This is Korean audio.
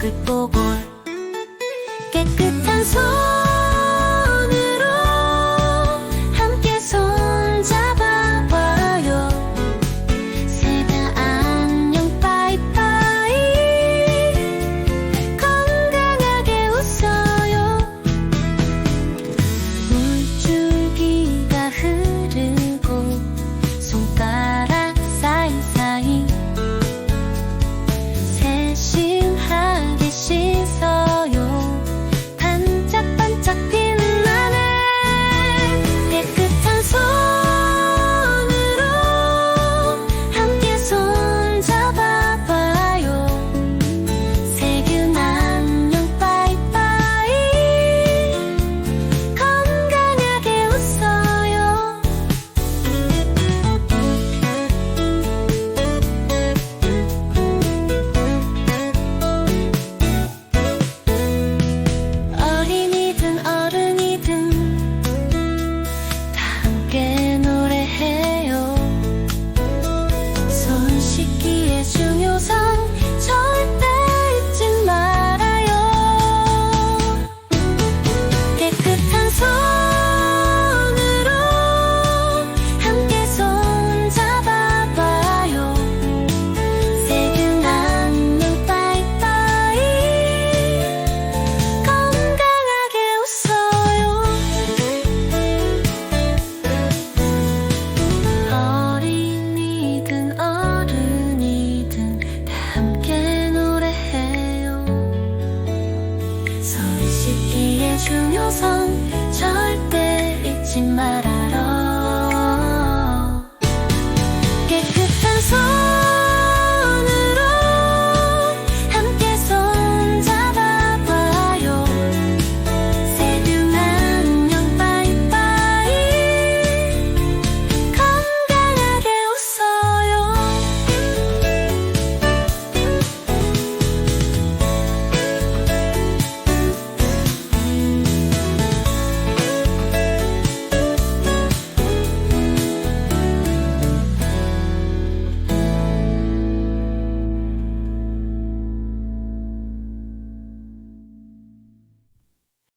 벽을 보고 식기의 중요성. 그 여성 절대 잊지 말아라. 깨끗한 손